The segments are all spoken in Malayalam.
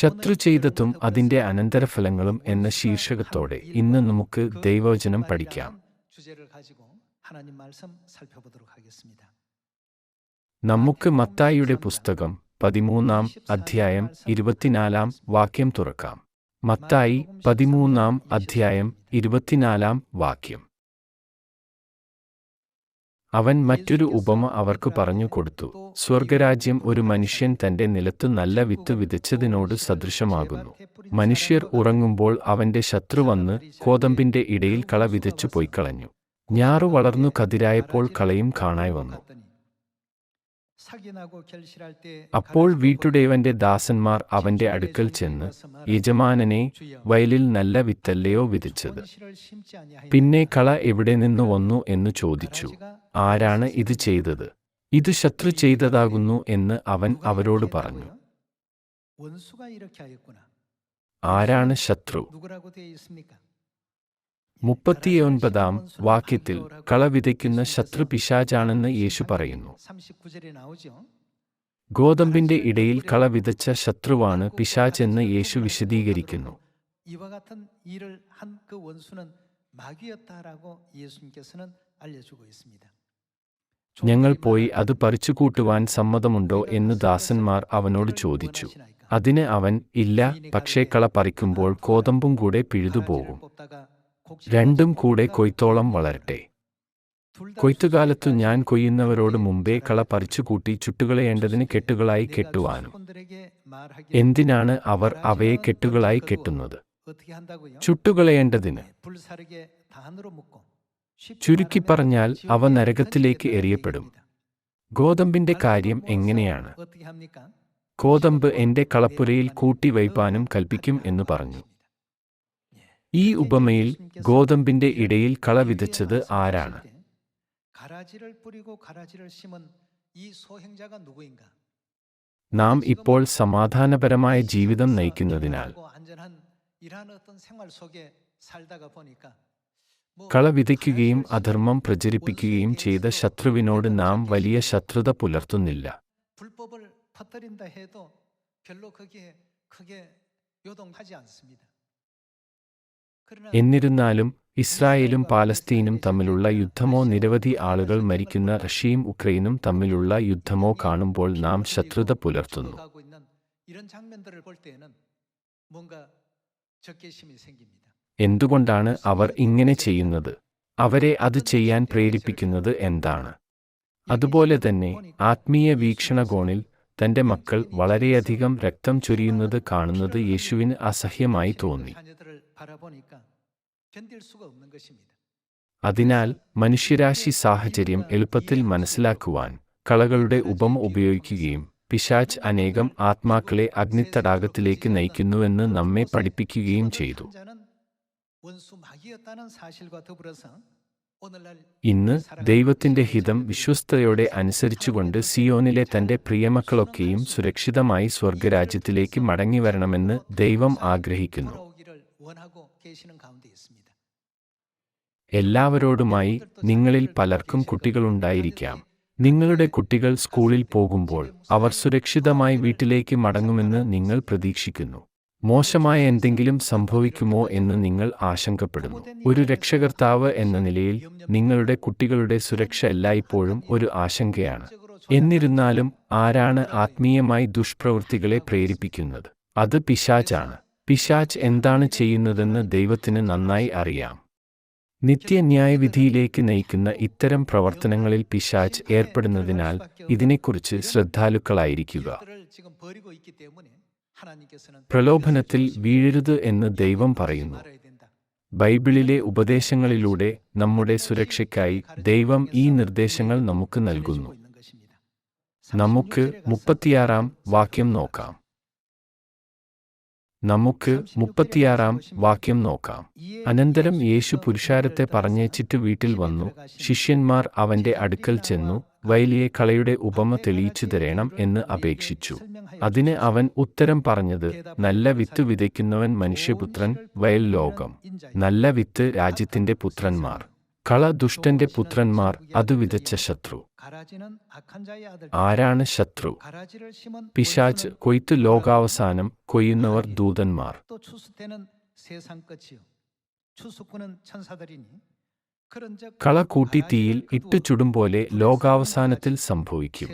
ശത്രു ചെയ്തതും അതിന്റെ അനന്തരഫലങ്ങളും എന്ന ശീർഷകത്തോടെ ഇന്ന് നമുക്ക് ദൈവവചനം പഠിക്കാം. നമുക്ക് മത്തായിയുടെ പുസ്തകം പതിമൂന്നാം അധ്യായം ഇരുപത്തിനാലാം വാക്യം തുറക്കാം. മത്തായി പതിമൂന്നാം അധ്യായം ഇരുപത്തിനാലാം വാക്യം. അവൻ മറ്റൊരു ഉപമ അവർക്ക് പറഞ്ഞു കൊടുത്തു. സ്വർഗരാജ്യം ഒരു മനുഷ്യൻ തന്റെ നിലത്തു നല്ല വിത്ത് വിതച്ചതിനോട് സദൃശമാകുന്നു. മനുഷ്യർ ഉറങ്ങുമ്പോൾ അവന്റെ ശത്രു വന്ന് കോതമ്പിന്റെ ഇടയിൽ കള വിതച്ചു പോയിക്കളഞ്ഞു. ഞാറു വളർന്നു കതിരായപ്പോൾ കളയും കാണായി വന്നു. അപ്പോൾ വീട്ടുടേവന്റെ ദാസന്മാർ അവന്റെ അടുക്കൽ ചെന്ന് യജമാനനെ വയലിൽ നല്ല വിത്തല്ലയോ വിധിച്ചത്. പിന്നെ കള എവിടെ നിന്ന് വന്നു എന്ന് ചോദിച്ചു. ആരാണ് ഇത് ചെയ്തത്? ഇത് ശത്രു ചെയ്തതാകുന്നു എന്ന് അവൻ അവരോട് പറഞ്ഞു. ആരാണ് ശത്രു? മുപ്പത്തിയൊൻപതാം വാക്യത്തിൽ കള വിതയ്ക്കുന്ന ശത്രു പിശാചാണെന്ന് യേശു പറയുന്നു. ഗോതമ്പിന്റെ ഇടയിൽ കള വിതച്ച ശത്രുവാണ് പിശാച് എന്ന് യേശു വിശദീകരിക്കുന്നു. ഞങ്ങൾ പോയി അത് പറിച്ചുകൂട്ടുവാൻ സമ്മതമുണ്ടോ എന്ന് ദാസന്മാർ അവനോട് ചോദിച്ചു. അതിന് അവൻ ഇല്ല പക്ഷേ കള പറിക്കുമ്പോൾ കോതമ്പും കൂടെ പിഴുതുപോകും. രണ്ടും കൂടെ കൊയ്ത്തോളം വളരട്ടെ. കൊയ്ത്തുകാലത്തു ഞാൻ കൊയ്യുന്നവരോട് മുമ്പേ കള പറിച്ചുകൂട്ടി ചുട്ടുകളയേണ്ടതിന് കെട്ടുകളായി കെട്ടുവാനും. എന്തിനാണ് അവർ അവയെ കെട്ടുകളായി കെട്ടുന്നത്? ചുട്ടുകളയേണ്ടതിന് ചുരുക്കി പറഞ്ഞാൽ അവ നരകത്തിലേക്ക് എറിയപ്പെടും. ഗോതമ്പിന്റെ കാര്യം എങ്ങനെയാണ്? കോതമ്പ് എന്റെ കളപ്പുരയിൽ കൂട്ടിവയ്പാനും കൽപ്പിക്കും എന്ന് പറഞ്ഞു. ഈ ഉപമയിൽ ഗോതമ്പിന്റെ ഇടയിൽ കള വിതച്ചത് ആരാണ് 가라지를 뿌리고 가라지를 심은 이 소행자가 누구인가? നാം ഇപ്പോൾ സമാധാനപരമായ ജീവിതം നയിക്കുന്നതിനാൽ 하고 안전한 이러한 어떤 생활 속에 살다가 보니까 뭐 കള വിതയ്ക്കുകയും അധർമ്മം പ്രചരിപ്പിക്കുകയും ചെയ്ത ശത്രുവിനോട് നാം വലിയ ശത്രുത പുലർത്തുന്നില്ല 불법을 퍼뜨린다 해도 별로 거기에 크게 요동하지 않습니다. എന്നിരുന്നാലും ഇസ്രായേലും പാലസ്തീനും തമ്മിലുള്ള യുദ്ധമോ നിരവധി ആളുകൾ മരിക്കുന്ന റഷ്യയും ഉക്രൈനും തമ്മിലുള്ള യുദ്ധമോ കാണുമ്പോൾ നാം ശത്രുത പുലർത്തുന്നു. എന്തുകൊണ്ടാണ് അവർ ഇങ്ങനെ ചെയ്യുന്നത്? അവരെ അത് ചെയ്യാൻ പ്രേരിപ്പിക്കുന്നത് എന്താണ്? അതുപോലെ തന്നെ ആത്മീയ വീക്ഷണകോണിൽ തന്റെ മക്കൾ വളരെയധികം രക്തം ചൊരിയുന്നത് കാണുന്നത് യേശുവിന് അസഹ്യമായി തോന്നി. അതിനാൽ മനുഷ്യരാശി സാഹചര്യം എളുപ്പത്തിൽ മനസ്സിലാക്കുവാൻ കളകളുടെ ഉപമ ഉപയോഗിക്കുകയും പിശാച്ച് അനേകം ആത്മാക്കളെ അഗ്നിത്തടാകത്തിലേക്ക് നയിക്കുന്നുവെന്ന് നമ്മെ പഠിപ്പിക്കുകയും ചെയ്തു. ഇന്ന് ദൈവത്തിന്റെ ഹിതം വിശ്വസ്തയോടെ അനുസരിച്ചുകൊണ്ട് സിയോനിലെ തന്റെ പ്രിയമക്കളൊക്കെയും സുരക്ഷിതമായി സ്വർഗരാജ്യത്തിലേക്ക് മടങ്ങിവരണമെന്ന് ദൈവം ആഗ്രഹിക്കുന്നു. എല്ലാവരോടുമായി നിങ്ങളിൽ പലർക്കും കുട്ടികളുണ്ടായിരിക്കാം നിങ്ങളുടെ കുട്ടികൾ സ്കൂളിൽ പോകുമ്പോൾ അവർ സുരക്ഷിതമായി വീട്ടിലേക്ക് മടങ്ങുമെന്ന് നിങ്ങൾ പ്രതീക്ഷിക്കുന്നു. മോശമായ എന്തെങ്കിലും സംഭവിക്കുമോ എന്ന് നിങ്ങൾ ആശങ്കപ്പെടുന്നു. ഒരു രക്ഷകർത്താവ് എന്ന നിലയിൽ നിങ്ങളുടെ കുട്ടികളുടെ സുരക്ഷ എല്ലായ്പ്പോഴും ഒരു ആശങ്കയാണ്. എന്നിരുന്നാലും ആരാണ് ആത്മീയമായി ദുഷ്പ്രവൃത്തികളെ പ്രേരിപ്പിക്കുന്നത്? അത് പിശാച്ചാണ് പിശാച്ച് എന്താണ് ചെയ്യുന്നതെന്ന് ദൈവത്തിന് നന്നായി അറിയാം. നിത്യന്യായവിധിയിലേക്ക് നയിക്കുന്ന ഇത്തരം പ്രവർത്തനങ്ങളിൽ പിശാച്ച് ഏർപ്പെടുന്നതിനാൽ ഇതിനെക്കുറിച്ച് ശ്രദ്ധാലുക്കളായിരിക്കുക. പ്രലോഭനത്തിൽ വീഴരുത് എന്ന് ദൈവം പറയുന്നു. ബൈബിളിലെ ഉപദേശങ്ങളിലൂടെ നമ്മുടെ സുരക്ഷയ്ക്കായി ദൈവം ഈ നിർദ്ദേശങ്ങൾ നമുക്ക് നൽകുന്നു. നമുക്ക് മുപ്പത്തിയാറാം വാക്യം നോക്കാം. നമുക്ക് മുപ്പത്തിയാറാം വാക്യം നോക്കാം. അനന്തരം യേശു പുരുഷാരത്തെ പറഞ്ഞേച്ചിട്ട് വീട്ടിൽ വന്നു. ശിഷ്യന്മാർ അവന്റെ അടുക്കൽ ചെന്നു. വയലിയെ കളയുടെ ഉപമ തെളിയിച്ചു തരേണം എന്ന് അപേക്ഷിച്ചു. അതിന് അവൻ ഉത്തരം പറഞ്ഞത് നല്ല വിത്ത് വിതയ്ക്കുന്നവൻ മനുഷ്യപുത്രൻ വയൽ ലോകം. നല്ല വിത്ത് രാജ്യത്തിന്റെ പുത്രന്മാർ. കള ദുഷ്ടന്റെ പുത്രന്മാർ അത് വിതച്ച ശത്രു. ആരാണ് ശത്രു? പിശാച്ച് കൊയ്ത്ത് ലോകാവസാനം കൊയ്യുന്നവർ ദൂതന്മാർ. കള കൂട്ടി തീയിൽ ഇട്ടുചുടും പോലെ ലോകാവസാനത്തിൽ സംഭവിക്കും.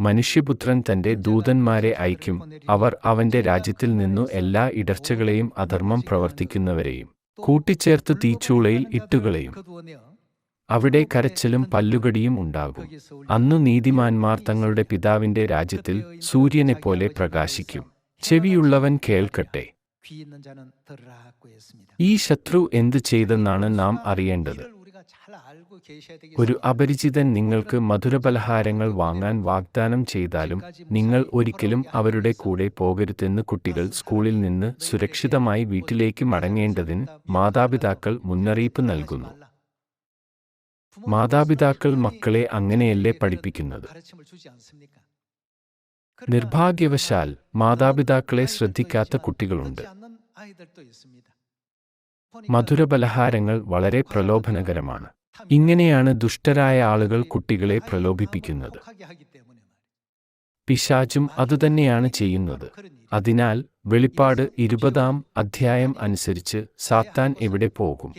മനുഷ്യപുത്രൻ തന്റെ ദൂതന്മാരെ അയക്കും. അവർ അവന്റെ രാജ്യത്തിൽ നിന്നു എല്ലാ ഇടർച്ചകളെയും അധർമ്മം പ്രവർത്തിക്കുന്നവരെയും കൂട്ടിച്ചേർത്ത് തീച്ചൂളയിൽ ഇട്ടുകളെയും. അവിടെ കരച്ചിലും പല്ലുകടിയും ഉണ്ടാകും. അന്നു നീതിമാന്മാർ തങ്ങളുടെ പിതാവിന്റെ രാജ്യത്തിൽ സൂര്യനെപ്പോലെ പ്രകാശിക്കും. ചെവിയുള്ളവൻ കേൾക്കട്ടെ. ഈ ശത്രു എന്ത് ചെയ്തെന്നാണ് നാം അറിയേണ്ടത്. ഒരു അപരിചിതൻ നിങ്ങൾക്ക് മധുരപലഹാരങ്ങൾ വാങ്ങാൻ വാഗ്ദാനം ചെയ്താലും നിങ്ങൾ ഒരിക്കലും അവരുടെ കൂടെ പോകരുതെന്ന് കുട്ടികൾ സ്കൂളിൽ നിന്ന് സുരക്ഷിതമായി വീട്ടിലേക്ക് മടങ്ങേണ്ടതിന് മാതാപിതാക്കൾ മുന്നറിയിപ്പ് നൽകുന്നു. മാതാപിതാക്കൾ മക്കളെ അങ്ങനെയല്ലേ പഠിപ്പിക്കുന്നത്? നിർഭാഗ്യവശാൽ മാതാപിതാക്കളെ ശ്രദ്ധിക്കാത്ത കുട്ടികളുണ്ട്. മധുരപലഹാരങ്ങൾ വളരെ പ്രലോഭനകരമാണ്. ഇങ്ങനെയാണ് ദുഷ്ടരായ ആളുകൾ കുട്ടികളെ പ്രലോഭിപ്പിക്കുന്നത്. പിശാചും അതുതന്നെയാണ് ചെയ്യുന്നത്. അതിനാൽ വെളിപ്പാട് ഇരുപതാം അധ്യായം അനുസരിച്ച് സാത്താൻ എവിടെ പോകും?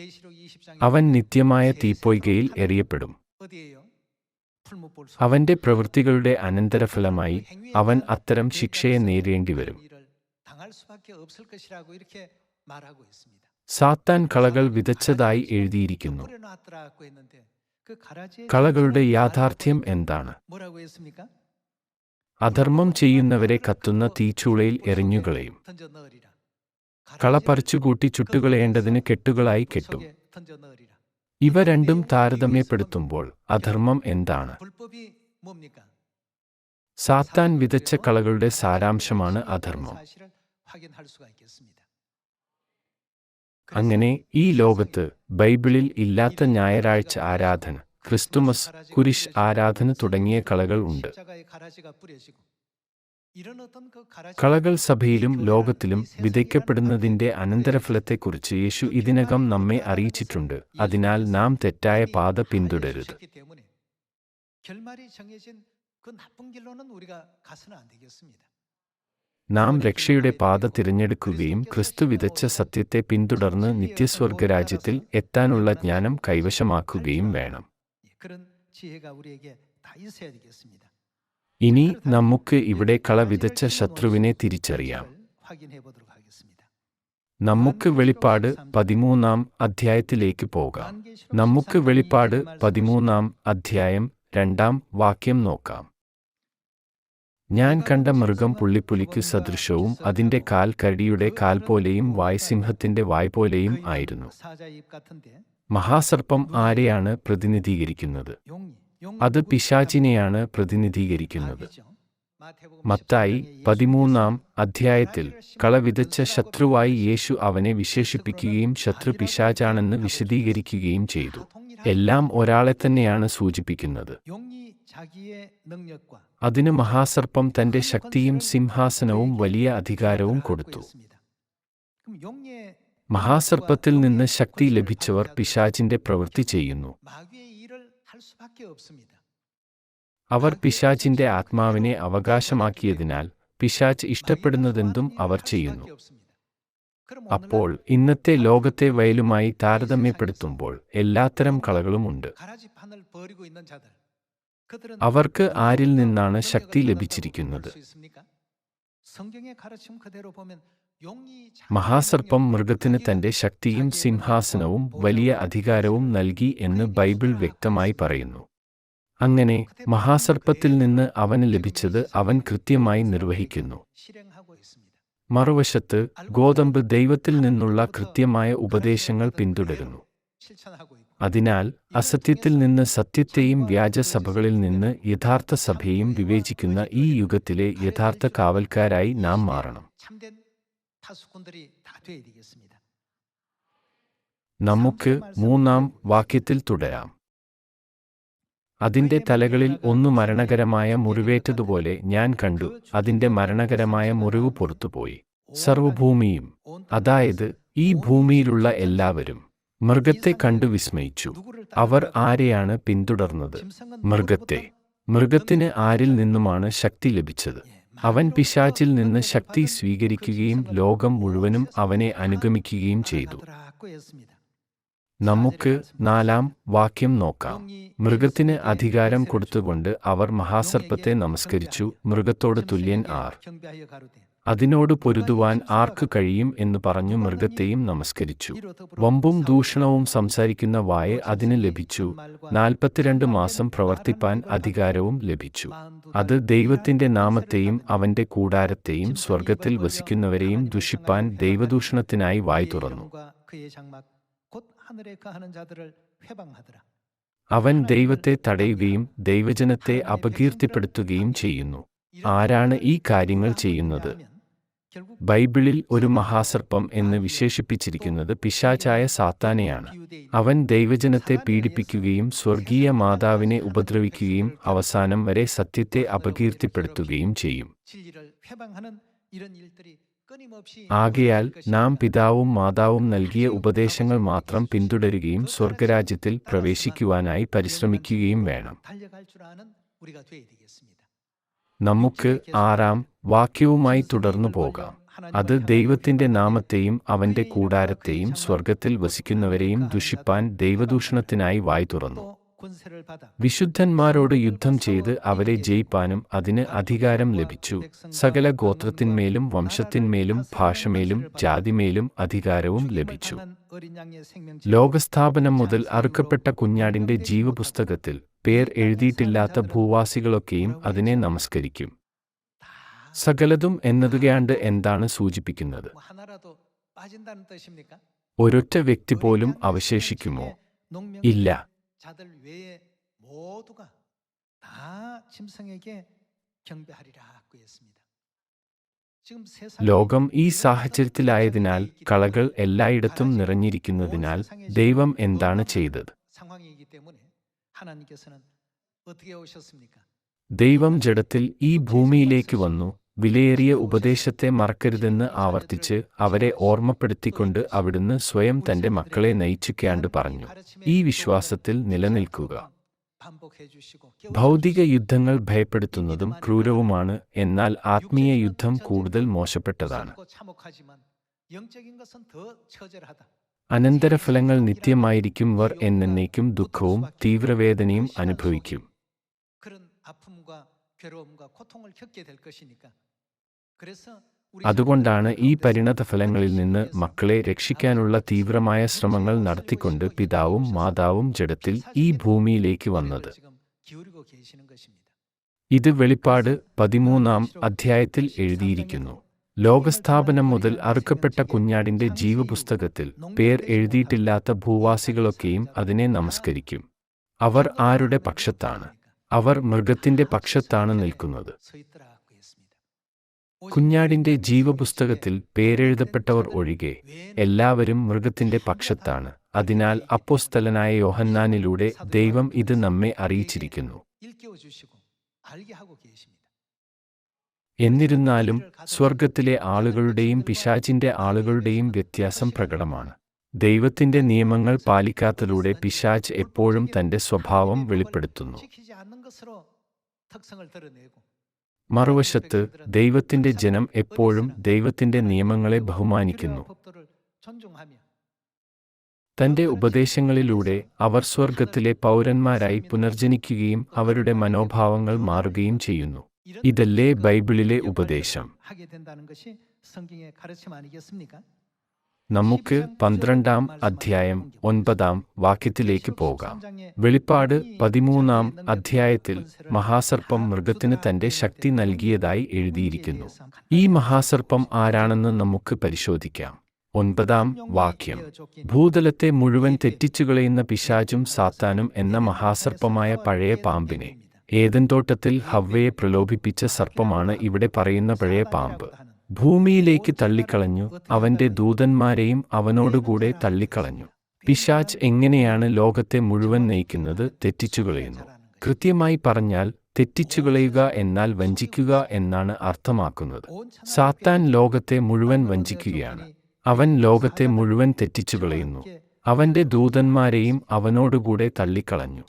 അവൻ നിത്യമായ തീപ്പൊയ്കയിൽ എറിയപ്പെടും. അവന്റെ പ്രവൃത്തികളുടെ അനന്തരഫലമായി അവൻ അത്തരം ശിക്ഷയെ നേരിടേണ്ടി വരും. സാത്താൻ കളകൾ വിതച്ചതായി എഴുതിയിരിക്കുന്നു. കളകളുടെ യാഥാർത്ഥ്യം എന്താണ്? അധർമ്മം ചെയ്യുന്നവരെ കത്തുന്ന തീച്ചുളയിൽ എറിഞ്ഞുകളയും. കള പറിച്ചുകൂട്ടി ചുട്ടുകളയേണ്ടതിന് കെട്ടുകളായി കെട്ടും. ഇവ രണ്ടും താരതമ്യപ്പെടുത്തുമ്പോൾ അധർമ്മം എന്താണ്? സാത്താൻ വിതച്ച കളകളുടെ സാരാംശമാണ് അധർമ്മം. അങ്ങനെ ഈ ലോകത്ത് ബൈബിളിൽ ഇല്ലാത്ത ഞായറാഴ്ച ആരാധന ക്രിസ്തുമസ് കുരിശ് ആരാധന തുടങ്ങിയ കളകൾ ഉണ്ട്. കളകൾ സഭയിലും ലോകത്തിലും വിതയ്ക്കപ്പെടുന്നതിന്റെ അനന്തരഫലത്തെക്കുറിച്ച് യേശു ഇതിനകം നമ്മെ അറിയിച്ചിട്ടുണ്ട്. അതിനാൽ നാം തെറ്റായ പാത പിന്തുടരുത്. നാം രക്ഷയുടെ പാത തിരഞ്ഞെടുക്കുകയും ക്രിസ്തു വിതച്ച സത്യത്തെ പിന്തുടർന്ന് നിത്യസ്വർഗരാജ്യത്തിൽ എത്താനുള്ള ജ്ഞാനം കൈവശമാക്കുകയും വേണം. ഇനി നമുക്ക് ഇവിടെ കള വിതച്ച ശത്രുവിനെ തിരിച്ചറിയാം നമുക്ക് വെളിപ്പാട് പതിമൂന്നാം അധ്യായത്തിലേക്ക് പോകാം നമുക്ക് വെളിപ്പാട് പതിമൂന്നാം അധ്യായം രണ്ടാം വാക്യം നോക്കാം ഞാൻ കണ്ട മൃഗം പുള്ളിപ്പുലിക്ക് സദൃശവും അതിന്റെ കാൽ കരടിയുടെ കാൽ പോലെയും വായ്സിംഹത്തിന്റെ വായ് ആയിരുന്നു മഹാസർപ്പം ആരെയാണ് പ്രതിനിധീകരിക്കുന്നത്? അത് പിശാചിനെയാണ് പ്രതിനിധീകരിക്കുന്നത്. മത്തായി പതിമൂന്നാം അധ്യായത്തിൽ കളവിതച്ച ശത്രുവായി യേശു അവനെ വിശേഷിപ്പിക്കുകയും ശത്രു പിശാചാണെന്ന് വിശദീകരിക്കുകയും ചെയ്തു. എല്ലാം ഒരാളെ തന്നെയാണ് സൂചിപ്പിക്കുന്നത്. അതിന് മഹാസർപ്പം തന്റെ ശക്തിയും സിംഹാസനവും വലിയ അധികാരവും കൊടുത്തു. മഹാസർപ്പത്തിൽ നിന്ന് ശക്തി ലഭിച്ചവർ പിശാചിന്റെ പ്രവൃത്തി ചെയ്യുന്നു 마귀의 일을 할 수밖에 없습니다. അവർ പിശാചിന്റെ ആത്മാവിനെ അവകാശമാക്കിയതിനാൽ പിശാച്ച് ഇഷ്ടപ്പെടുന്നതെന്തും അവർ ചെയ്യുന്നു അപ്പോൾ ഇന്നത്തെ ലോകത്തെ വയലുമായി താരതമ്യപ്പെടുത്തുമ്പോൾ എല്ലാത്തരം കളകളുമുണ്ട് 가라지판을 버리고 있는 자들 그들은 അവർക്ക് ആരിൽ നിന്നാണ് 능력을 ശക്തി 얻는다고 ലഭിച്ചിരിക്കുന്നത് 볼수 있습니까? 성경의 가르침 그대로 보면 용이 자기의 മഹാസർപ്പം മൃഗത്തിന് തന്റെ ശക്തിയും സിംഹാസനവും വലിയ അധികാരവും നൽകി എന്ന് ബൈബിൾ വ്യക്തമായി പറയുന്നു. അങ്ങനെ മഹാസർപ്പത്തിൽ നിന്ന് അവന് ലഭിച്ചത് അവൻ കൃത്യമായി നിർവഹിക്കുന്നു. മറുവശത്ത് ഗോതമ്പ് ദൈവത്തിൽ നിന്നുള്ള കൃത്യമായ ഉപദേശങ്ങൾ പിന്തുടരുന്നു. അതിനാൽ അസത്യത്തിൽ നിന്ന് സത്യത്തെയും വ്യാജസഭകളിൽ നിന്ന് യഥാർത്ഥ സഭയെയും വിവേചിക്കുന്ന ഈ യുഗത്തിലെ യഥാർത്ഥ കാവൽക്കാരായി നാം മാറണം. നമുക്ക് മൂന്നാം വാക്യത്തിൽ തുടരാം. അതിന്റെ തലകളിൽ ഒന്ന് മരണകരമായ മുറിവേറ്റതുപോലെ ഞാൻ കണ്ടു. അതിന്റെ മരണകരമായ മുറിവ് പുറത്തുപോയി. സർവഭൂമിയും അതായത് ഈ ഭൂമിയിലുള്ള എല്ലാവരും മൃഗത്തെ കണ്ടു വിസ്മയിച്ചു. അവർ ആരെയാണ് പിന്തുടർന്നത്? മൃഗത്തെ. മൃഗത്തിന് ആരിൽ നിന്നുമാണ് ശക്തി ലഭിച്ചത്? അവൻ പിശാചിൽ നിന്ന് ശക്തി സ്വീകരിക്കുകയും ലോകം മുഴുവനും അവനെ അനുഗമിക്കുകയും ചെയ്തു. നമുക്ക് നാലാം വാക്യം നോക്കാം. മൃഗത്തിന് അധികാരം കൊടുത്തുകൊണ്ട് അവർ മഹാസർപ്പത്തെ നമസ്കരിച്ചു. മൃഗത്തോട് തുല്യൻ ആർ. അതിനോട് പൊരുതുവാൻ ആർക്ക് കഴിയും എന്ന് പറഞ്ഞു മൃഗത്തെയും നമസ്കരിച്ചു. വമ്പും ദൂഷണവും സംസാരിക്കുന്ന വായെ അതിന് ലഭിച്ചു. നാൽപ്പത്തിരണ്ട് മാസം പ്രവർത്തിപ്പാൻ അധികാരവും ലഭിച്ചു. അത് ദൈവത്തിന്റെ നാമത്തെയും അവന്റെ കൂടാരത്തെയും സ്വർഗത്തിൽ വസിക്കുന്നവരെയും ദുഷിപ്പാൻ ദൈവദൂഷണത്തിനായി വായി തുറന്നു. അവൻ ദൈവത്തെ തടയുകയും ദൈവജനത്തെ അപകീർത്തിപ്പെടുത്തുകയും ചെയ്യുന്നു. ആരാണ് ഈ കാര്യങ്ങൾ ചെയ്യുന്നത്? ബൈബിളിൽ ഒരു മഹാസർപ്പം എന്ന് വിശേഷിപ്പിച്ചിരിക്കുന്നത് പിശാചായ സാത്താനെയാണ്. അവൻ ദൈവജനത്തെ പീഡിപ്പിക്കുകയും സ്വർഗീയ മാതാവിനെ ഉപദ്രവിക്കുകയും അവസാനം വരെ സത്യത്തെ അപകീർത്തിപ്പെടുത്തുകയും ചെയ്യും. ആകയാൽ നാം പിതാവും മാതാവും നൽകിയ ഉപദേശങ്ങൾ മാത്രം പിന്തുടരുകയും സ്വർഗരാജ്യത്തിൽ പ്രവേശിക്കുവാനായി പരിശ്രമിക്കുകയും വേണം. നമുക്ക് ആറാം വാക്യവുമായി തുടർന്നു പോകാം. അത് ദൈവത്തിന്റെ നാമത്തെയും അവന്റെ കൂടാരത്തെയും സ്വർഗത്തിൽ വസിക്കുന്നവരെയും ദുഷിപ്പാൻ ദൈവദൂഷണത്തിനായി വായി തുറന്നു. വിശുദ്ധന്മാരോട് യുദ്ധം ചെയ്ത് അവരെ ജയിപ്പാനും അതിന് അധികാരം ലഭിച്ചു. സകല ഗോത്രത്തിന്മേലും വംശത്തിന്മേലും ഭാഷമേലും ജാതിമേലും അധികാരവും ലഭിച്ചു. ലോകസ്ഥാപനം മുതൽ അറുക്കപ്പെട്ട കുഞ്ഞാടിന്റെ ജീവപുസ്തകത്തിൽ പേർ എഴുതിയിട്ടില്ലാത്ത ഭൂവാസികളൊക്കെയും അതിനെ നമസ്കരിക്കും. സകലതും എന്നതുകയാണ്ട് എന്താണ് സൂചിപ്പിക്കുന്നത്? ഒരൊറ്റ വ്യക്തി പോലും അവശേഷിക്കുമോ? ഇല്ല. ലോകം ഈ സാഹചര്യത്തിലായതിനാൽ കളകൾ എല്ലായിടത്തും നിറഞ്ഞിരിക്കുന്നതിനാൽ ദൈവം എന്താണ് ചെയ്തത്? ദൈവം ജഡത്തിൽ ഈ ഭൂമിയിലേക്ക് വന്നു വിലയേറിയ ഉപദേശത്തെ മറക്കരുതെന്ന് ആവർത്തിച്ച് അവരെ ഓർമ്മപ്പെടുത്തിക്കൊണ്ട് അവിടുന്ന് സ്വയം തന്റെ മക്കളെ നയിച്ചുക്കാണ്ട് പറഞ്ഞു ഈ വിശ്വാസത്തിൽ നിലനിൽക്കുക ഭൗതിക യുദ്ധങ്ങൾ ഭയപ്പെടുത്തുന്നതും ക്രൂരവുമാണ് എന്നാൽ ആത്മീയ യുദ്ധം കൂടുതൽ മോശപ്പെട്ടതാണ് അനന്തരഫലങ്ങൾ നിത്യമായിരിക്കുംവർ എന്നേക്കും ദുഃഖവും തീവ്രവേദനയും അനുഭവിക്കും. അതുകൊണ്ടാണ് ഈ പരിണതഫലങ്ങളിൽ നിന്ന് മക്കളെ രക്ഷിക്കാനുള്ള തീവ്രമായ ശ്രമങ്ങൾ നടത്തിക്കൊണ്ട് പിതാവും മാതാവും ജഡത്തിൽ ഈ ഭൂമിയിലേക്ക് വന്നത്. ഇത് വെളിപ്പാട് പതിമൂന്നാം അധ്യായത്തിൽ എഴുതിയിരിക്കുന്നു. ലോകസ്ഥാപനം മുതൽ അറുക്കപ്പെട്ട കുഞ്ഞാടിന്റെ ജീവപുസ്തകത്തിൽ പേർ എഴുതിയിട്ടില്ലാത്ത ഭൂവാസികളൊക്കെയും അതിനെ നമസ്കരിക്കും. അവർ ആരുടെ പക്ഷത്താണ്? അവർ മൃഗത്തിന്റെ പക്ഷത്താണ് നിൽക്കുന്നത്. കുഞ്ഞാടിന്റെ ജീവപുസ്തകത്തിൽ പേരെഴുതപ്പെട്ടവർ ഒഴികെ എല്ലാവരും മൃഗത്തിന്റെ പക്ഷത്താണ്. അതിനാൽ അപ്പോസ്തലനായ യോഹന്നാനിലൂടെ ദൈവം ഇത് നമ്മെ അറിയിച്ചിരിക്കുന്നു. എന്നിരുന്നാലും സ്വർഗത്തിലെ ആളുകളുടെയും പിശാചിന്റെ ആളുകളുടെയും വ്യത്യാസം പ്രകടമാണ്. ദൈവത്തിന്റെ നിയമങ്ങൾ പാലിക്കാത്തതിലൂടെ പിശാച് എപ്പോഴും തന്റെ സ്വഭാവം വെളിപ്പെടുത്തുന്നു. മറുവശത്ത് ദൈവത്തിന്റെ ജനം എപ്പോഴും ദൈവത്തിന്റെ നിയമങ്ങളെ ബഹുമാനിക്കുന്നു. തന്റെ ഉപദേശങ്ങളിലൂടെ അവർ സ്വർഗത്തിലെ പൗരന്മാരായി പുനർജനിക്കുകയും അവരുടെ മനോഭാവങ്ങൾ മാറുകയും ചെയ്യുന്നു. ഇതല്ലേ ബൈബിളിലെ ഉപദേശം. നമുക്ക് പന്ത്രണ്ടാം അധ്യായം ഒൻപതാം വാക്യത്തിലേക്ക് പോകാം. വെളിപ്പാട് പതിമൂന്നാം അധ്യായത്തിൽ മഹാസർപ്പം മൃഗത്തിന് തന്റെ ശക്തി നൽകിയതായി എഴുതിയിരിക്കുന്നു. ഈ മഹാസർപ്പം ആരാണെന്ന് നമുക്ക് പരിശോധിക്കാം. ഒൻപതാം വാക്യം. ഭൂതലത്തെ മുഴുവൻ തെറ്റിച്ചുകളയുന്ന പിശാചും സാത്താനും എന്ന മഹാസർപ്പമായ പഴയ പാമ്പിനെ ഏതൻ തോട്ടത്തിൽ ഹവ്വയെ പ്രലോഭിപ്പിച്ച സർപ്പമാണ് ഇവിടെ പറയുന്ന പഴയ പാമ്പ്. ഭൂമിയിലേക്ക് തള്ളിക്കളഞ്ഞു അവന്റെ ദൂതന്മാരെയും അവനോടുകൂടെ തള്ളിക്കളഞ്ഞു. പിശാച്ച് എങ്ങനെയാണ് ലോകത്തെ മുഴുവൻ നയിക്കുന്നത് തെറ്റിച്ചുകളയുന്നു കൃത്യമായി പറഞ്ഞാൽ തെറ്റിച്ചുകളയുക എന്നാൽ വഞ്ചിക്കുക എന്നാണ് അർത്ഥമാക്കുന്നത്. സാത്താൻ ലോകത്തെ മുഴുവൻ വഞ്ചിക്കുകയാണ്. അവൻ ലോകത്തെ മുഴുവൻ തെറ്റിച്ചുകളയുന്നു അവന്റെ ദൂതന്മാരെയും അവനോടുകൂടെ തള്ളിക്കളഞ്ഞു.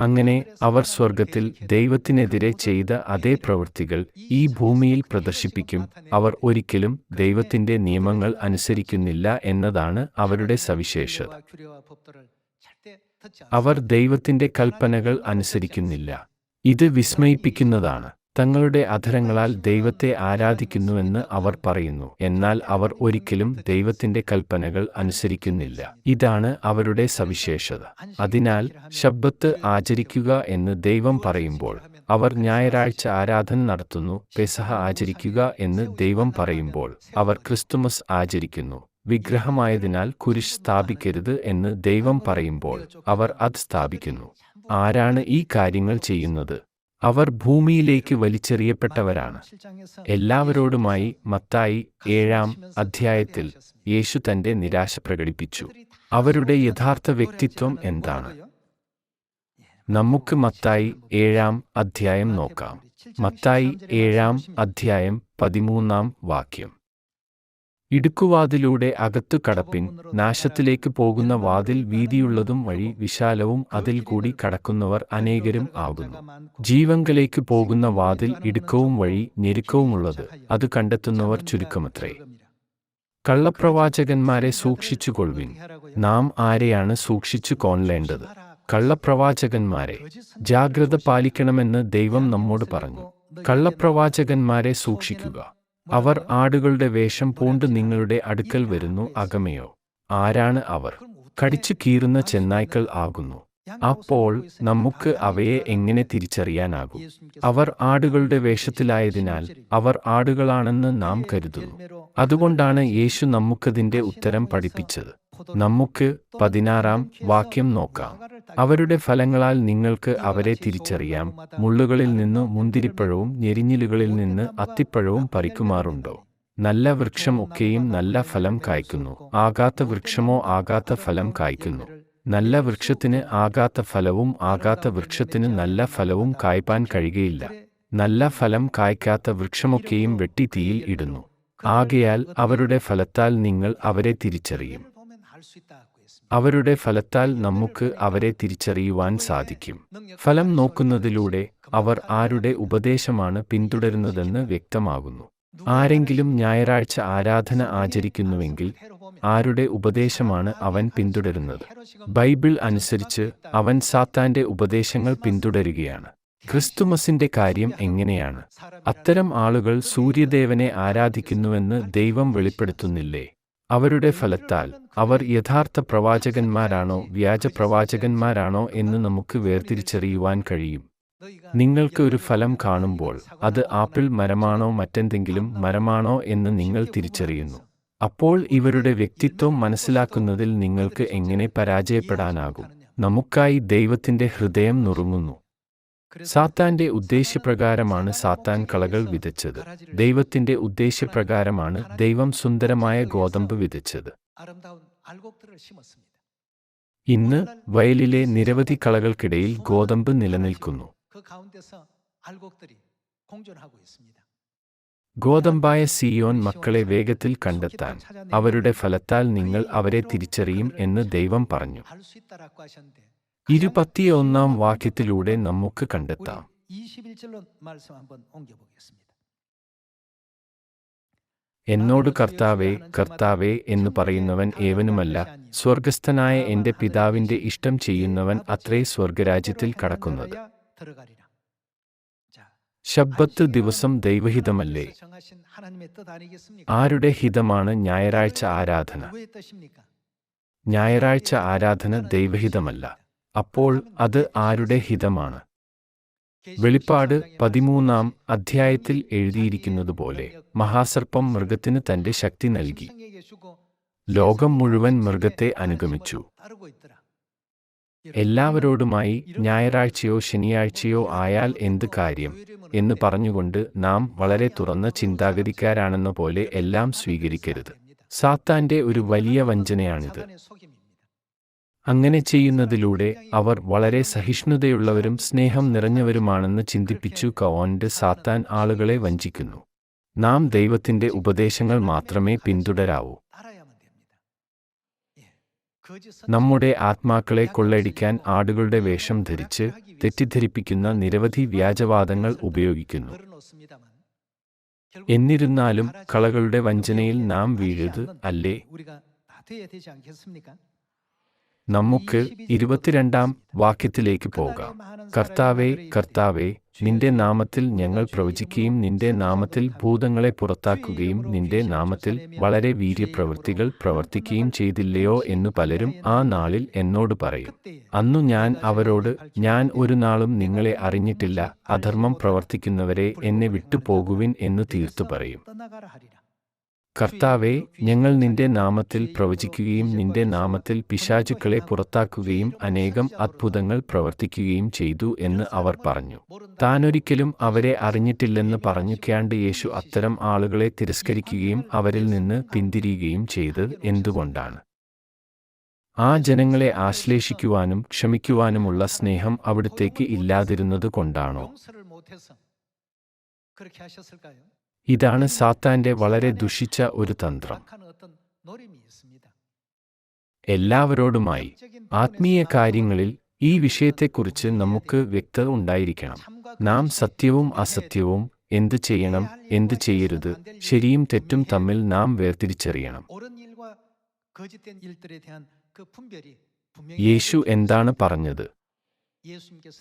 അങ്ങനെ അവർ സ്വർഗത്തിൽ ദൈവത്തിനെതിരെ ചെയ്ത അതേ പ്രവൃത്തികൾ ഈ ഭൂമിയിൽ പ്രദർശിപ്പിക്കും. അവർ ഒരിക്കലും ദൈവത്തിന്റെ നിയമങ്ങൾ അനുസരിക്കുന്നില്ല എന്നതാണ് അവരുടെ സവിശേഷത. അവർ ദൈവത്തിന്റെ കൽപ്പനകൾ അനുസരിക്കുന്നില്ല. ഇത് വിസ്മയിപ്പിക്കുന്നതാണ്. തങ്ങളുടെ അധരങ്ങളാൽ ദൈവത്തെ ആരാധിക്കുന്നുവെന്ന് അവർ പറയുന്നു. എന്നാൽ അവർ ഒരിക്കലും ദൈവത്തിന്റെ കൽപ്പനകൾ അനുസരിക്കുന്നില്ല. ഇതാണ് അവരുടെ സവിശേഷത. അതിനാൽ ശബ്ബത്ത് ആചരിക്കുക എന്ന് ദൈവം പറയുമ്പോൾ അവർ ഞായറാഴ്ച ആരാധന നടത്തുന്നു പെസഹ ആചരിക്കുക എന്ന് ദൈവം പറയുമ്പോൾ അവർ ക്രിസ്തുമസ് ആചരിക്കുന്നു. വിഗ്രഹമായതിനാൽ കുരിശ് സ്ഥാപിക്കരുത് എന്ന് ദൈവം പറയുമ്പോൾ അവർ അത് സ്ഥാപിക്കുന്നു. ആരാണ് ഈ കാര്യങ്ങൾ ചെയ്യുന്നത്? അവർ ഭൂമിയിലേക്ക് വലിച്ചെറിയപ്പെട്ടവരാണ്. എല്ലാവരോടുമായി മത്തായി ഏഴാം അധ്യായത്തിൽ യേശു തന്റെ നിരാശ പ്രകടിപ്പിച്ചു. അവരുടെ യഥാർത്ഥ വ്യക്തിത്വം എന്താണ്? നമുക്ക് മത്തായി ഏഴാം അധ്യായം നോക്കാം. മത്തായി ഏഴാം അധ്യായം പതിമൂന്നാം വാക്യം. ഇടുക്കുവാതിലൂടെ അകത്തു കടപ്പിൻ. നാശത്തിലേക്ക് പോകുന്ന വാതിൽ വീതിയുള്ളതും വഴി വിശാലവും അതിൽ കൂടി കടക്കുന്നവർ അനേകരും ആകുന്നു. ജീവങ്കലേക്ക് പോകുന്ന വാതിൽ ഇടുക്കവും വഴി ഞെരുക്കവുമുള്ളത്. അത് കണ്ടെത്തുന്നവർ ചുരുക്കമത്രേ. കള്ളപ്രവാചകന്മാരെ സൂക്ഷിച്ചുകൊള്ളുവിൻ. നാം ആരെയാണ് സൂക്ഷിച്ചു കൊള്ളേണ്ടത് കള്ളപ്രവാചകന്മാരെ ജാഗ്രത പാലിക്കണമെന്ന് ദൈവം നമ്മോട് പറഞ്ഞു. കള്ളപ്രവാചകന്മാരെ സൂക്ഷിക്കുക. അവർ ആടുകളുടെ വേഷം പൂണ്ട് നിങ്ങളുടെ അടുക്കൽ വരുന്നു അകമയോ? ആരാണ് അവർ? കടിച്ചു കീറുന്ന ചെന്നായ്ക്കൾ ആകുന്നു. അപ്പോൾ നമുക്ക് അവയെ എങ്ങനെ തിരിച്ചറിയാനാകും? അവർ ആടുകളുടെ വേഷത്തിലായതിനാൽ അവർ ആടുകളാണെന്ന് നാം കരുതുന്നു. അതുകൊണ്ടാണ് യേശു നമുക്കതിന്റെ ഉത്തരം പഠിപ്പിച്ചത്. നമുക്ക് പതിനാറാം വാക്യം നോക്കാം. അവരുടെ ഫലങ്ങളാൽ നിങ്ങൾക്ക് അവരെ തിരിച്ചറിയാം. മുള്ളുകളിൽ നിന്ന് മുന്തിരിപ്പഴവും ഞെരിഞ്ഞിലുകളിൽ നിന്ന് അത്തിപ്പഴവും പറിക്കുമാറുണ്ടോ? നല്ല വൃക്ഷം ഒക്കെയും നല്ല ഫലം കായ്ക്കുന്നു. ആകാത്ത വൃക്ഷമോ ആകാത്ത ഫലം കായ്ക്കുന്നു. നല്ല വൃക്ഷത്തിന് ആകാത്ത ഫലവും ആകാത്ത വൃക്ഷത്തിന് നല്ല ഫലവും കായ്പാൻ കഴിയുകയില്ല. നല്ല ഫലം കായ്ക്കാത്ത വൃക്ഷമൊക്കെയും വെട്ടി തീയിൽ ഇടുന്നു. ആകയാൽ അവരുടെ ഫലത്താൽ നിങ്ങൾ അവരെ തിരിച്ചറിയും. അവരുടെ ഫലത്താൽ നമുക്ക് അവരെ തിരിച്ചറിയുവാൻ സാധിക്കും. ഫലം നോക്കുന്നതിലൂടെ അവർ ആരുടെ ഉപദേശമാണ് പിന്തുടരുന്നതെന്ന് വ്യക്തമാകുന്നു. ആരെങ്കിലും ഞായറാഴ്ച ആരാധന ആചരിക്കുന്നുവെങ്കിൽ ആരുടെ ഉപദേശമാണ് അവൻ പിന്തുടരുന്നത്? ബൈബിൾ അനുസരിച്ച് അവൻ സാത്താന്റെ ഉപദേശങ്ങൾ പിന്തുടരുകയാണ്. ക്രിസ്തുമസിന്റെ കാര്യം എങ്ങനെയാണ്? അത്തരം ആളുകൾ സൂര്യദേവനെ ആരാധിക്കുന്നുവെന്ന് ദൈവം വെളിപ്പെടുത്തുന്നില്ലേ? അവരുടെ ഫലത്താൽ അവർ യഥാർത്ഥ പ്രവാചകന്മാരാണോ വ്യാജ പ്രവാചകന്മാരാണോ എന്ന് നമുക്ക് വേർതിരിച്ചറിയുവാൻ കഴിയും. നിങ്ങൾക്ക് ഒരു ഫലം കാണുമ്പോൾ അത് ആപ്പിൾ മരമാണോ മറ്റെന്തെങ്കിലും മരമാണോ എന്ന് നിങ്ങൾ തിരിച്ചറിയുന്നു. അപ്പോൾ ഇവരുടെ വ്യക്തിത്വം മനസ്സിലാക്കുന്നതിൽ നിങ്ങൾക്ക് എങ്ങനെ പരാജയപ്പെടാനാകും? നമുക്കായി ദൈവത്തിന്റെ ഹൃദയം നുറുങ്ങുന്നു. സാത്താന്റെ ഉദ്ദേശ്യപ്രകാരമാണ് സാത്താൻ കളകൾ വിതച്ചത്. ദൈവത്തിന്റെ ഉദ്ദേശ്യപ്രകാരമാണ് ദൈവം സുന്ദരമായ ഗോതമ്പ് വിതച്ചത്. ഇന്ന് വയലിലെ നിരവധി കളകൾക്കിടയിൽ ഗോതമ്പ് നിലനിൽക്കുന്നു. ഗോതമ്പായ സിയോൻ മക്കളെ വേഗത്തിൽ കണ്ടെത്താൻ അവരുടെ ഫലത്താൽ നിങ്ങൾ അവരെ തിരിച്ചറിയും എന്ന് ദൈവം പറഞ്ഞു. ഇരുപത്തിയൊന്നാം വാക്യത്തിലൂടെ നമുക്ക് കണ്ടെത്താം. എന്നോട് കർത്താവേ കർത്താവേ എന്ന് പറയുന്നവൻ ഏവനുമല്ല. സ്വർഗസ്ഥനായ എന്റെ പിതാവിന്റെ ഇഷ്ടം ചെയ്യുന്നവൻ അത്രേ സ്വർഗരാജ്യത്തിൽ കടക്കുന്നത്. ശബ്ബത്ത് ദിവസം ദൈവഹിതമല്ലേ? ആരുടെ ഹിതമാണ് ഞായറാഴ്ച ആരാധന? ഞായറാഴ്ച ആരാധന ദൈവഹിതമല്ല. അപ്പോൾ അത് ആരുടെ ഹിതമാണ്? വെളിപ്പാട് പതിമൂന്നാം അധ്യായത്തിൽ എഴുതിയിരിക്കുന്നതുപോലെ മഹാസർപ്പം മൃഗത്തിന് തന്റെ ശക്തി നൽകി. ലോകം മുഴുവൻ മൃഗത്തെ അനുഗമിച്ചു. എല്ലാവരോടുമായി ഞായറാഴ്ചയോ ശനിയാഴ്ചയോ ആയാൽ എന്ത് കാര്യം എന്ന് പറഞ്ഞുകൊണ്ട് നാം വളരെ തുറന്ന ചിന്താഗതിക്കാരാണെന്ന പോലെ എല്ലാം സ്വീകരിക്കരുത്. സാത്താന്റെ ഒരു വലിയ വഞ്ചനയാണിത്. അങ്ങനെ ചെയ്യുന്നതിലൂടെ അവർ വളരെ സഹിഷ്ണുതയുള്ളവരും സ്നേഹം നിറഞ്ഞവരുമാണെന്ന് ചിന്തിപ്പിച്ചു കവോണ്ട് സാത്താൻ ആളുകളെ വഞ്ചിക്കുന്നു. നാം ദൈവത്തിന്റെ ഉപദേശങ്ങൾ മാത്രമേ പിന്തുടരാവൂ. നമ്മുടെ ആത്മാക്കളെ കൊള്ളയടിക്കാൻ ആടുകളുടെ വേഷം ധരിച്ച് തെറ്റിദ്ധരിപ്പിക്കുന്ന നിരവധി വ്യാജവാദങ്ങൾ ഉപയോഗിക്കുന്നു. എന്നിരുന്നാലും കളകളുടെ വഞ്ചനയിൽ നാം വീഴരുത് അല്ലേ? നമുക്ക് ഇരുപത്തിരണ്ടാം വാക്യത്തിലേക്ക് പോകാം. കർത്താവേ കർത്താവേ നിന്റെ നാമത്തിൽ ഞങ്ങൾ പ്രവചിക്കുകയും നിന്റെ നാമത്തിൽ ഭൂതങ്ങളെ പുറത്താക്കുകയും നിന്റെ നാമത്തിൽ വളരെ വീര്യപ്രവൃത്തികൾ പ്രവർത്തിക്കുകയും ചെയ്തില്ലയോ എന്നു പലരും ആ നാളിൽ എന്നോട് പറയും. അന്നു ഞാൻ അവരോട് ഞാൻ ഒരു നാളും നിങ്ങളെ അറിഞ്ഞിട്ടില്ല. അധർമ്മം പ്രവർത്തിക്കുന്നവരെ എന്നെ വിട്ടുപോകുവിൻ എന്ന് തീർത്തു പറയും. കർത്താവെ ഞങ്ങൾ നിന്റെ നാമത്തിൽ പ്രവചിക്കുകയും നിന്റെ നാമത്തിൽ പിശാചുക്കളെ പുറത്താക്കുകയും അനേകം അത്ഭുതങ്ങൾ പ്രവർത്തിക്കുകയും ചെയ്തു എന്ന് അവർ പറഞ്ഞു. താനൊരിക്കലും അവരെ അറിഞ്ഞിട്ടില്ലെന്ന് പറഞ്ഞു ക്യാണ്ട് യേശു അത്തരം ആളുകളെ തിരസ്കരിക്കുകയും അവരിൽ നിന്ന് പിന്തിരിയുകയും ചെയ്തത് എന്തുകൊണ്ടാണ്? ആ ജനങ്ങളെ ആശ്ലേഷിക്കുവാനും ക്ഷമിക്കുവാനുമുള്ള സ്നേഹം അവിടുത്തേക്ക് ഇല്ലാതിരുന്നത് കൊണ്ടാണോ? ഇതാണ് സാത്താന്റെ വളരെ ദുഷിച്ച ഒരു തന്ത്രം. എല്ലാവരോടുമായി ആത്മീയ കാര്യങ്ങളിൽ ഈ വിഷയത്തെക്കുറിച്ച് നമുക്ക് വ്യക്തത ഉണ്ടായിരിക്കണം. നാം സത്യവും അസത്യവും എന്ത് ചെയ്യണം എന്ത് ചെയ്യരുത് ശരിയും തെറ്റും തമ്മിൽ നാം വേർതിരിച്ചറിയണം. യേശു എന്താണ് പറഞ്ഞത്?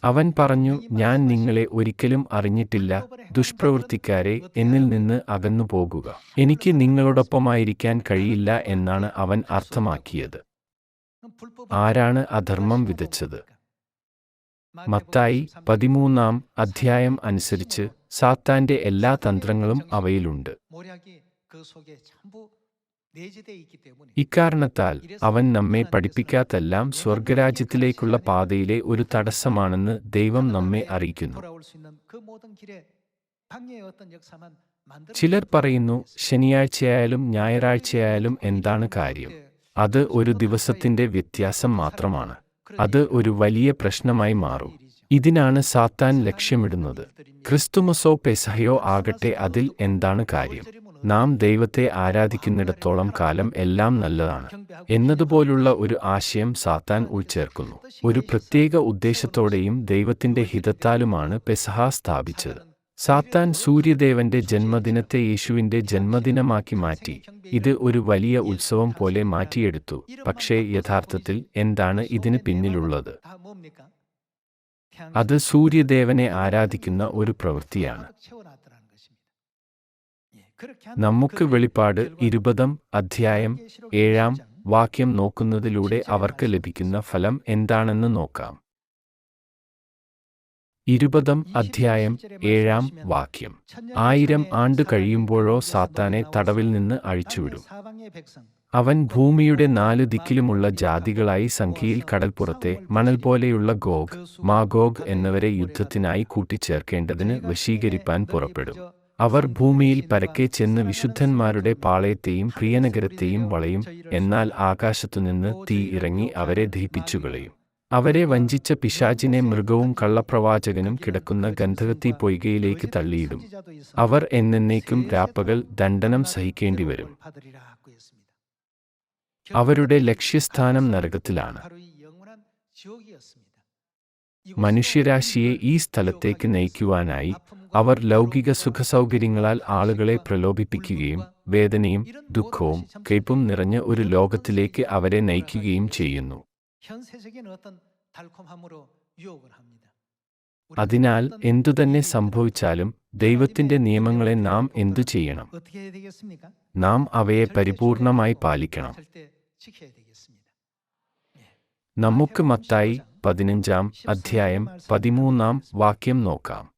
അവൻ പറഞ്ഞു ഞാൻ നിങ്ങളെ ഒരിക്കലും അറിഞ്ഞിട്ടില്ല. ദുഷ്പ്രവൃത്തിക്കാരെ എന്നിൽ നിന്ന് അകന്നു പോകുക എനിക്ക് നിങ്ങളോടൊപ്പമായിരിക്കാൻ കഴിയില്ല എന്നാണ് അവൻ അർത്ഥമാക്കിയത്. ആരാണ് അധർമ്മം വിതച്ചത് മത്തായി പതിമൂന്നാം അധ്യായം അനുസരിച്ച് സാത്താന്റെ എല്ലാ തന്ത്രങ്ങളും അവയിലുണ്ട്. ഇക്കാരണത്താൽ അവൻ നമ്മെ പഠിപ്പിക്കാത്തെല്ലാം സ്വർഗരാജ്യത്തിലേക്കുള്ള പാതയിലെ ഒരു തടസ്സമാണെന്ന് ദൈവം നമ്മെ അറിയിക്കുന്നു ചിലർ പറയുന്നു ശനിയാഴ്ചയായാലും ഞായറാഴ്ചയായാലും എന്താണ് കാര്യം അത് ഒരു ദിവസത്തിന്റെ വ്യത്യാസം മാത്രമാണ് അത് ഒരു വലിയ പ്രശ്നമായി മാറും ഇതിനാണ് സാത്താൻ ലക്ഷ്യമിടുന്നത് ക്രിസ്തുമസോ പെസഹയോ ആകട്ടെ അതിൽ എന്താണ് കാര്യം നാം ദൈവത്തെ ആരാധിക്കുന്നിടത്തോളം കാലം എല്ലാം നല്ലതാണ്. എന്നതുപോലുള്ള ഒരു ആശയം സാത്താൻ ഉൾച്ചേർക്കുന്നു. ഒരു പ്രത്യേക ഉദ്ദേശത്തോടെയും ദൈവത്തിന്റെ ഹിതത്താലുമാണ് പെസഹ സ്ഥാപിച്ചത്. സാത്താൻ സൂര്യദേവന്റെ ജന്മദിനത്തെ യേശുവിന്റെ ജന്മദിനമാക്കി മാറ്റി. ഇത് ഒരു വലിയ ഉത്സവം പോലെ മാറ്റിയെടുത്തു. പക്ഷേ യഥാർത്ഥത്തിൽ എന്താണ് ഇതിന് പിന്നിലുള്ളത്? അത് സൂര്യദേവനെ ആരാധിക്കുന്ന ഒരു പ്രവൃത്തിയാണ്. നമുക്ക് വെളിപ്പാട് ഇരുപതാം അധ്യായം ഏഴാം വാക്യം നോക്കുന്നതിലൂടെ അവർക്ക് ലഭിക്കുന്ന ഫലം എന്താണെന്ന് നോക്കാം. ഇരുപതാം അധ്യായം ഏഴാം വാക്യം. ആയിരം ആണ്ട് കഴിയുമ്പോഴോ സാത്താനെ തടവിൽ നിന്ന് അഴിച്ചുവിടും. അവൻ ഭൂമിയുടെ നാല് ദിക്കിലുമുള്ള ജാതികളായി സംഖ്യയിൽ കടൽപ്പുറത്തെ മണൽ പോലെയുള്ള ഗോഗ് മാഗോഗ് എന്നിവരെ യുദ്ധത്തിനായി കൂട്ടിച്ചേർക്കേണ്ടതിന് വശീകരിപ്പാൻ പുറപ്പെടും. അവർ ഭൂമിയിൽ പരക്കെ ചെന്ന് വിശുദ്ധന്മാരുടെ പാളയത്തെയും പ്രിയനഗരത്തെയും വളയും എന്നാൽ ആകാശത്തുനിന്ന് തീ ഇറങ്ങി അവരെ ദഹിപ്പിച്ചുകളയും. അവരെ വഞ്ചിച്ച പിശാചിനെ മൃഗവും കള്ളപ്രവാചകനും കിടക്കുന്ന ഗന്ധകത്തി പൊയ്കയിലേക്ക് തള്ളിയിടും. അവർ എന്നേക്കും രാപ്പകൽ ദണ്ഡനം സഹിക്കേണ്ടിവരും. അവരുടെ ലക്ഷ്യസ്ഥാനം നരകത്തിലാണ്. മനുഷ്യരാശിയെ ഈ സ്ഥലത്തേക്ക് നയിക്കുവാനായി അവർ ലൗകിക സുഖസൗകര്യങ്ങളാൽ ആളുകളെ പ്രലോഭിപ്പിക്കുകയും വേദനയും ദുഃഖവും കയ്പും നിറഞ്ഞ ഒരു ലോകത്തിലേക്ക് അവരെ നയിക്കുകയും ചെയ്യുന്നു. അതിനാൽ എന്തുതന്നെ സംഭവിച്ചാലും ദൈവത്തിന്റെ നിയമങ്ങളെ നാം എന്തു ചെയ്യണം? നാം അവയെ പരിപൂർണമായി പാലിക്കണം. നമുക്ക് മത്തായി പതിനഞ്ചാം അധ്യായം പതിമൂന്നാം വാക്യം നോക്കാം.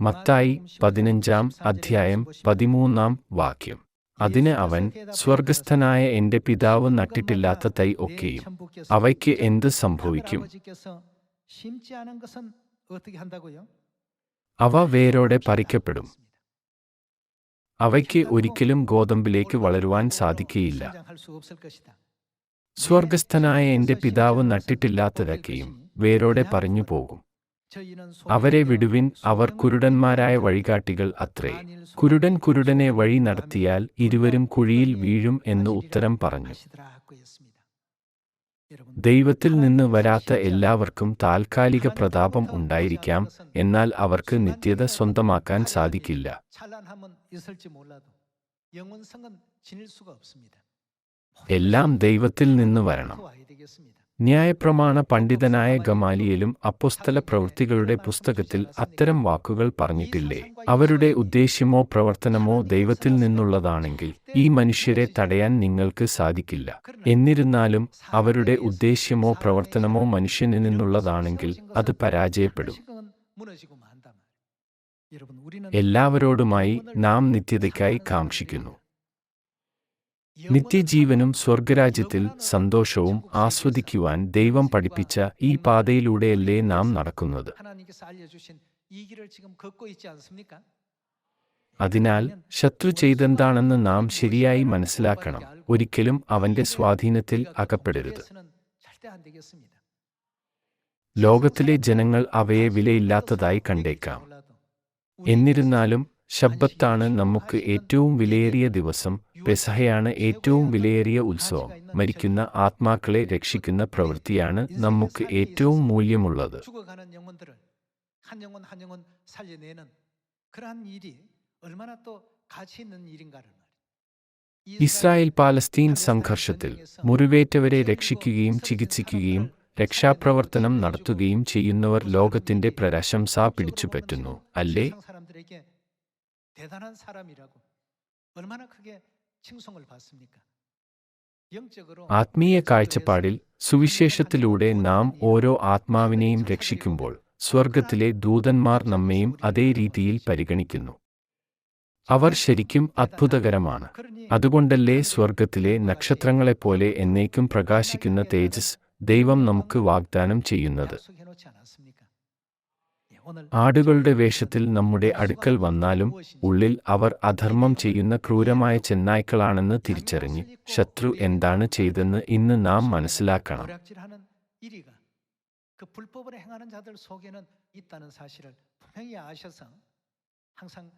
മത്തായി പതിനഞ്ചാം അധ്യായം പതിമൂന്നാം വാക്യം. അതിന് അവൻ സ്വർഗസ്ഥനായ എന്റെ പിതാവ് നട്ടിട്ടില്ലാത്ത തൈ ഒക്കെയും അവയ്ക്ക് എന്ത് സംഭവിക്കും? അവ വേരോടെ പറിക്കപ്പെടും. അവയ്ക്ക് ഒരിക്കലും ഗോതമ്പിലേക്ക് വളരുവാൻ സാധിക്കുകയില്ല സ്വർഗസ്ഥനായ എന്റെ പിതാവ് നട്ടിട്ടില്ലാത്തതൊക്കെയും വേരോടെ പറഞ്ഞു പോകും അവരെ വിടുവിൻ അവർ കുരുടന്മാരായ വഴികാട്ടികൾ അത്രേ. കുരുടൻ കുരുടനെ വഴി നടത്തിയാൽ ഇരുവരും കുഴിയിൽ വീഴും എന്ന് ഉത്തരം പറഞ്ഞു. ദൈവത്തിൽ നിന്ന് വരാത്ത എല്ലാവർക്കും താൽക്കാലിക പ്രതാപം ഉണ്ടായിരിക്കാം. എന്നാൽ അവർക്ക് നിത്യത സ്വന്തമാക്കാൻ സാധിക്കില്ല. എല്ലാം ദൈവത്തിൽ നിന്ന് വരണം. ന്യായപ്രമാണ പണ്ഡിതനായ ഗമാലിയലും അപ്പുസ്തല പ്രവൃത്തികളുടെ പുസ്തകത്തിൽ അത്തരം വാക്കുകൾ പറഞ്ഞിട്ടില്ലേ? അവരുടെ ഉദ്ദേശ്യമോ പ്രവർത്തനമോ ദൈവത്തിൽ നിന്നുള്ളതാണെങ്കിൽ ഈ മനുഷ്യരെ തടയാൻ നിങ്ങൾക്ക് സാധിക്കില്ല. എന്നിരുന്നാലും അവരുടെ ഉദ്ദേശ്യമോ പ്രവർത്തനമോ മനുഷ്യനിൽ നിന്നുള്ളതാണെങ്കിൽ അത് പരാജയപ്പെടും. എല്ലാവരോടുമായി നാം നിത്യതയ്ക്കായി കാംക്ഷിക്കുന്നു. നിത്യജീവനും സ്വർഗരാജ്യത്തിൽ സന്തോഷവും ആസ്വദിക്കുവാൻ ദൈവം പഠിപ്പിച്ച ഈ പാതയിലൂടെയല്ലേ നാം നടക്കുന്നത്? അതിനാൽ ശത്രു ചെയ്തെന്താണെന്ന് നാം ശരിയായി മനസ്സിലാക്കണം. ഒരിക്കലും അവന്റെ സ്വാധീനത്തിൽ അകപ്പെടരുത്. ലോകത്തിലെ ജനങ്ങൾ അവയെ വിലയില്ലാത്തതായി കണ്ടേക്കാം. എന്നിരുന്നാലും ശബ്ബത്താണ് നമുക്ക് ഏറ്റവും വിലയേറിയ ദിവസം. പെസഹയാണ് ഏറ്റവും വിലയേറിയ ഉത്സവം. മരിക്കുന്ന ആത്മാക്കളെ രക്ഷിക്കുന്ന പ്രവൃത്തിയാണ് നമുക്ക് ഏറ്റവും മൂല്യമുള്ളത്. ഇസ്രായേൽ പാലസ്തീൻ സംഘർഷത്തിൽ മുറിവേറ്റവരെ രക്ഷിക്കുകയും ചികിത്സിക്കുകയും രക്ഷാപ്രവർത്തനം നടത്തുകയും ചെയ്യുന്നവർ ലോകത്തിന്റെ പ്രശംസ പിടിച്ചുപറ്റുന്നു. അല്ലേ? 대단한 사람이라고 얼마나 크게 칭송을 받습니까? 영적으로 ആത്മീയ കാഴ്ചപ്പാടിൽ സുവിശേഷത്തിലൂടെ നാം ഓരോ ആത്മാവിനെയും രക്ഷിക്കുമ്പോൾ സ്വർഗത്തിലെ ദൂതന്മാർ നമ്മെയും അതേ രീതിയിൽ പരിഗണിക്കുന്നു അവർ ശരിക്കും അത്ഭുതകരമാണ് 그러니 അതുകൊണ്ടല്ലേ സ്വർഗത്തിലെ നക്ഷത്രങ്ങളെപ്പോലെ എന്നേക്കും പ്രകാശിക്കുന്ന തേജസ് ദൈവം നമുക്ക് വാഗ്ദാനം ചെയ്യുന്നത് ആടുകളുടെ വേഷത്തിൽ നമ്മുടെ അടുക്കൽ വന്നാലും ഉള്ളിൽ അവർ അധർമ്മം ചെയ്യുന്ന ക്രൂരമായ ചെന്നായ്ക്കളാണെന്ന് തിരിച്ചറിഞ്ഞ് ശത്രു എന്താണ് ചെയ്തെന്ന് ഇന്ന് നാം മനസ്സിലാക്കണം 노략질하는 일이가 그 불법을 행하는 자들 속에는 있다는 사실을 분명히 아셔서 항상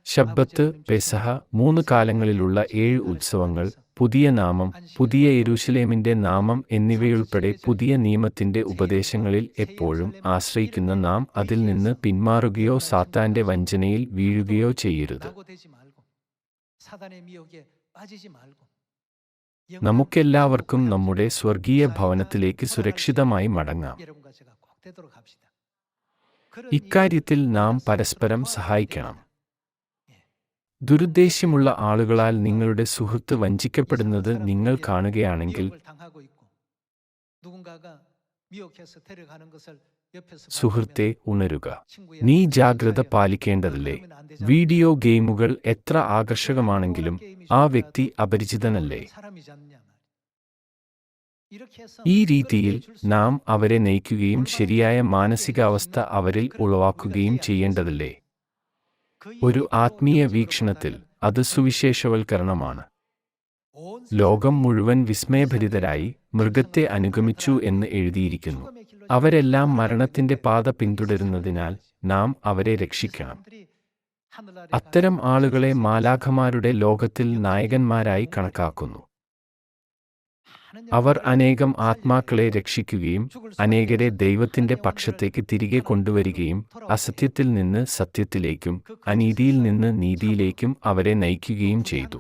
ശബ്ബത്ത് പെസഹ മൂന്ന് കാലങ്ങളിലുള്ള ഏഴ് ഉത്സവങ്ങൾ പുതിയ നാമം പുതിയ യെരൂശലേമിന്റെ നാമം എന്നിവയുൾപ്പെടെ പുതിയ നിയമത്തിന്റെ ഉപദേശങ്ങളിൽ എപ്പോഴും ആശ്രയിക്കുന്ന നാം അതിൽ നിന്ന് പിന്മാറുകയോ സാത്താന്റെ വഞ്ചനയിൽ വീഴുകയോ ചെയ്യരുത്. നമുക്കെല്ലാവർക്കും നമ്മുടെ സ്വർഗീയ ഭവനത്തിലേക്ക് സുരക്ഷിതമായി മടങ്ങാം. ഇക്കാര്യത്തിൽ നാം പരസ്പരം സഹായിക്കണം. ദുരുദ്ദേശ്യമുള്ള ആളുകളാൽ നിങ്ങളുടെ സുഹൃത്ത് വഞ്ചിക്കപ്പെടുന്നത് നിങ്ങൾ കാണുകയാണെങ്കിൽ സുഹൃത്തെ ഉണരുക. നീ ജാഗ്രത പാലിക്കേണ്ടതല്ലേ? വീഡിയോ ഗെയിമുകൾ എത്ര ആകർഷകമാണെങ്കിലും ആ വ്യക്തി അപരിചിതനല്ലേ? ഈ രീതിയിൽ നാം അവരെ നയിക്കുകയും ശരിയായ മാനസികാവസ്ഥ അവരിൽ ഉളവാക്കുകയും ചെയ്യേണ്ടതല്ലേ? ഒരു ആത്മീയ വീക്ഷണത്തിൽ അത് സുവിശേഷവൽക്കരണമാണ്. ലോകം മുഴുവൻ വിസ്മയഭരിതരായി മൃഗത്തെ അനുഗമിച്ചു എന്ന് എഴുതിയിരിക്കുന്നു. അവരെല്ലാം മരണത്തിന്റെ പാത പിന്തുടരുന്നതിനാൽ നാം അവരെ രക്ഷിക്കണം. അത്തരം ആളുകളെ മാലാഖമാരുടെ ലോകത്തിൽ നായകന്മാരായി കണക്കാക്കുന്നു. അവർ അനേകം ആത്മാക്കളെ രക്ഷിക്കുകയും അനേകരെ ദൈവത്തിന്റെ പക്ഷത്തേക്ക് തിരികെ കൊണ്ടുവരികയും അസത്യത്തിൽ നിന്ന് സത്യത്തിലേക്കും അനീതിയിൽ നിന്ന് നീതിയിലേക്കും അവരെ നയിക്കുകയും ചെയ്തു.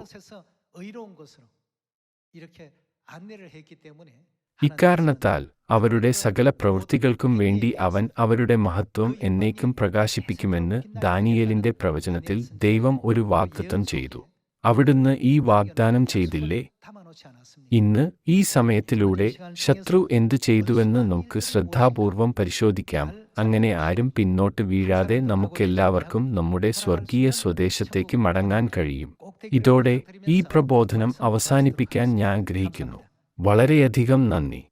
ഇക്കാരണത്താൽ അവരുടെ സകല പ്രവൃത്തികൾക്കും വേണ്ടി അവൻ അവരുടെ മഹത്വം എന്നേക്കും പ്രകാശിപ്പിക്കുമെന്ന് ദാനിയേലിന്റെ പ്രവചനത്തിൽ ദൈവം ഒരു വാഗ്ദത്തം ചെയ്തു. അവിടുന്ന് ഈ വാഗ്ദാനം ചെയ്തില്ലേ? ഇന്ന് ഈ സമയത്തിലൂടെ ശത്രു എന്തു ചെയ്തുവെന്ന് നമുക്ക് ശ്രദ്ധാപൂർവം പരിശോധിക്കാം. അങ്ങനെ ആരും പിന്നോട്ട് വീഴാതെ നമുക്കെല്ലാവർക്കും നമ്മുടെ സ്വർഗീയ സ്വദേശത്തേക്ക് മടങ്ങാൻ കഴിയും. ഇതോടെ ഈ പ്രബോധനം അവസാനിപ്പിക്കാൻ ഞാൻ ആഗ്രഹിക്കുന്നു. വളരെയധികം നന്ദി.